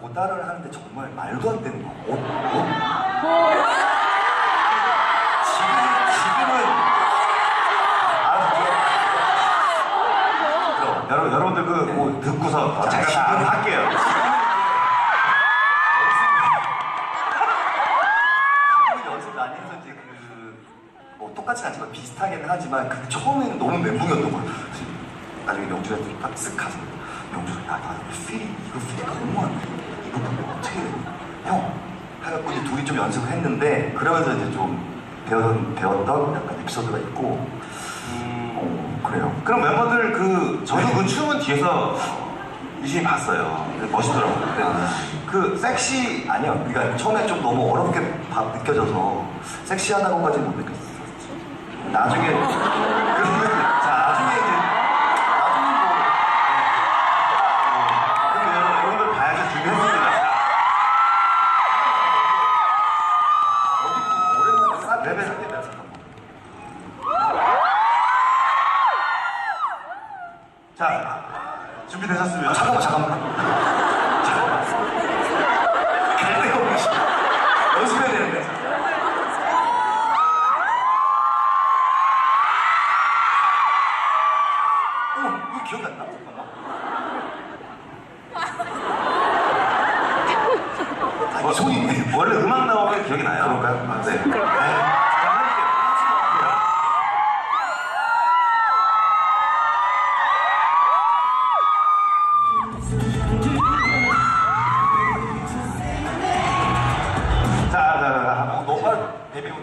보고 따라를 하는데 정말 말도 안 되는 거. 어? 어? 지금, 지금은. 아, 그럼, 여러분, 여러분들 그, 뭐, 듣고서 자, 제가 다 할게요. 지금은 연습 많이 해서 이제 그, 뭐 똑같진 않지만 비슷하게는 하지만 그 처음에는 너무 멘붕이었던 거예요. 나중에 명준한테 딱 쓱 가서 명준아, 야, 나 이거 필이, 이거 필이 너무 안 돼. 어떻게 해? 형! 해갖고 이제 둘이 좀 연습을 했는데 그러면서 이제 좀 배웠던, 배웠던 약간 에피소드가 있고 어, 그래요. 그럼 멤버들 그, 저도 그 춤은 뒤에서 유심히 봤어요. 멋있더라고요. 근데 그, 섹시, 아니요. 그러니까 처음에 좀 너무 어렵게 바- 느껴져서 섹시하다고까지는 못 느꼈어요. 나중에 레벨 하겠다 잠깐만. 자, 준비되셨으면. 잠깐만 잠깐만. 잠깐만. 갈 데가 없네. 씨. 연습해야 되는데. 어, 이거 기억 안 나? 잠깐만. 아, 이 손이 원래 음악 나오면 기억이 나요. 그런가요? 네. 没问。